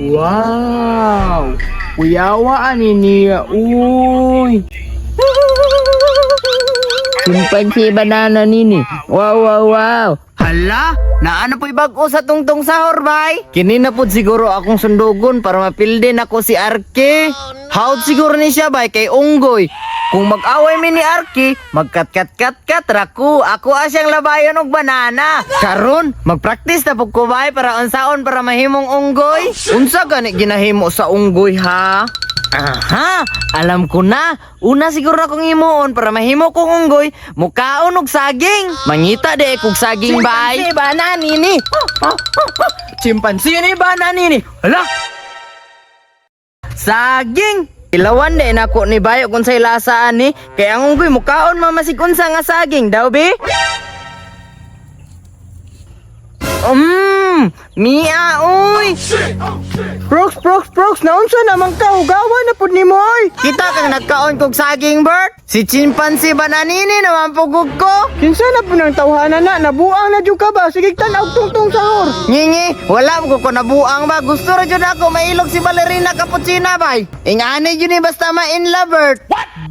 Wow! Kuyawa ani niya, uy! Chimpanzee banana nini. Wow, wow, wow. Hala, naano po'y bag-o sa tungtong sahor, bay? Kini na po siguro akong sundugon para mapilde na ko si Arke. Haut siguro ni siya, bay, kay Unggoy. Kung mag-away mi ni Arki, magkat-kat-kat-kat raku. Ako asyang labayon og banana. Karon, mag-practice na pug ko bay para unsaon para mahimong unggoy. Unsa gani ginahimo sa unggoy ha? Aha, alam ko na. Una siguro akong imuon para mahimo kong unggoy, mukaon og saging. Mangita de kog saging bay. Chimpanzee banana nini. Chimpanzee ni banana nini. Hala! Saging! Ilawan din ako ni Bayo kung sa ilasaan ni. Kaya ang unggoy mukaon mamasig unsa nga saging daw be? Mmm, Mia uy! Prox, prox, prox, naunsa naman ka, ugawa na po ni mo oy. Kita kang nagkaon kog saging bird? Si chimpanzee bananini naman pugog ko. Kinsa na po ng tawhanan na, nabuang na jud ka ba? Sige tanaw tungtong sahur. Ngingi, wala ko ko nabuang ba. Gusto ra jud ako mailog si ballerina cappuccina bay. Ingani jud ni basta ma in lover.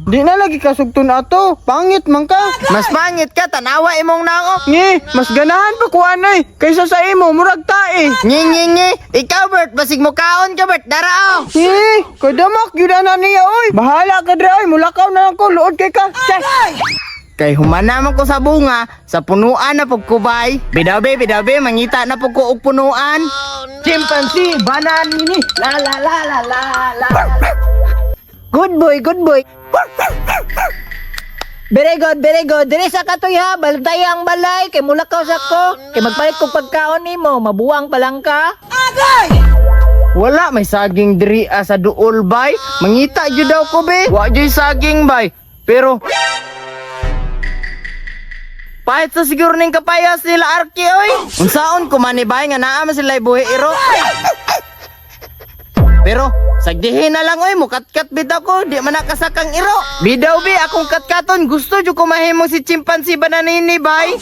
Di na lagi kasugton ato, pangit man ka. Mas pangit ka tanawa imong naok. Ngi, mas ganahan pa ko anay, kaysa sa imo, murag tae. Ngingi, ikaw Bert, basig mo kaon ka Bert, darao. Ngi, kadamak, yun na niya oy. Bahala ka dre oy, mulakaw na lang ko, luod kay ka. Chay! Kay humanaman ko sa bunga, sa punuan na pagkubay. Bidabe, bidabe, mangita na pag ko og punuan. Chimpanzee, banana nini. La la la la la la. Good boy, good boy. Very good, very good. Diri sa katoy ha, balday ang balay, kay mulakaw sa ko. Kay magpalit kog pagkaon nimo, mabuang pa lang ka. Wala, may saging diri ah, sa duol bay. Mangita jud daw ko be. Wa jud saging bay. Pero Pahit sa siguro ning kapayas nila Arki oy. Unsaon ko man ni bay nga naa man sila buhi iro. Pero sagdihin na lang oy mukatkat bit ako di man nakasakang iro. Bidaw bi akong katkaton gusto jud ko mahimo si chimpanzee bananini bay.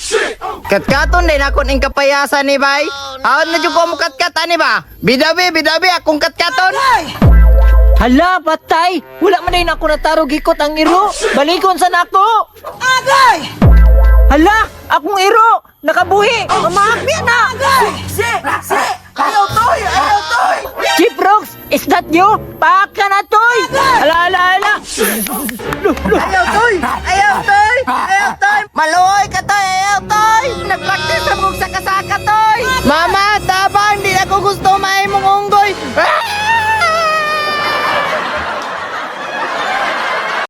Katkaton din ako ning kapayasan ni bay. Aon na jud ko mukatkat ani ba? Bidaw bi bidaw bi akong katkaton. Hala, patay! Wala man din ako natarog ikot ang iro. Balikon sa nako. Agay! Hala, akong iro, nakabuhi. Mamahakbi na. That you? Paka na toy. Hala, hala, hala. Ayaw toy! Ayaw toy! Ayaw toy! Maluoy ka toy! Ayaw toy! Nagpractice sa mong saka-saka toy! Mama! Tabang! Di na ko gusto mahimong unggoy! Ah!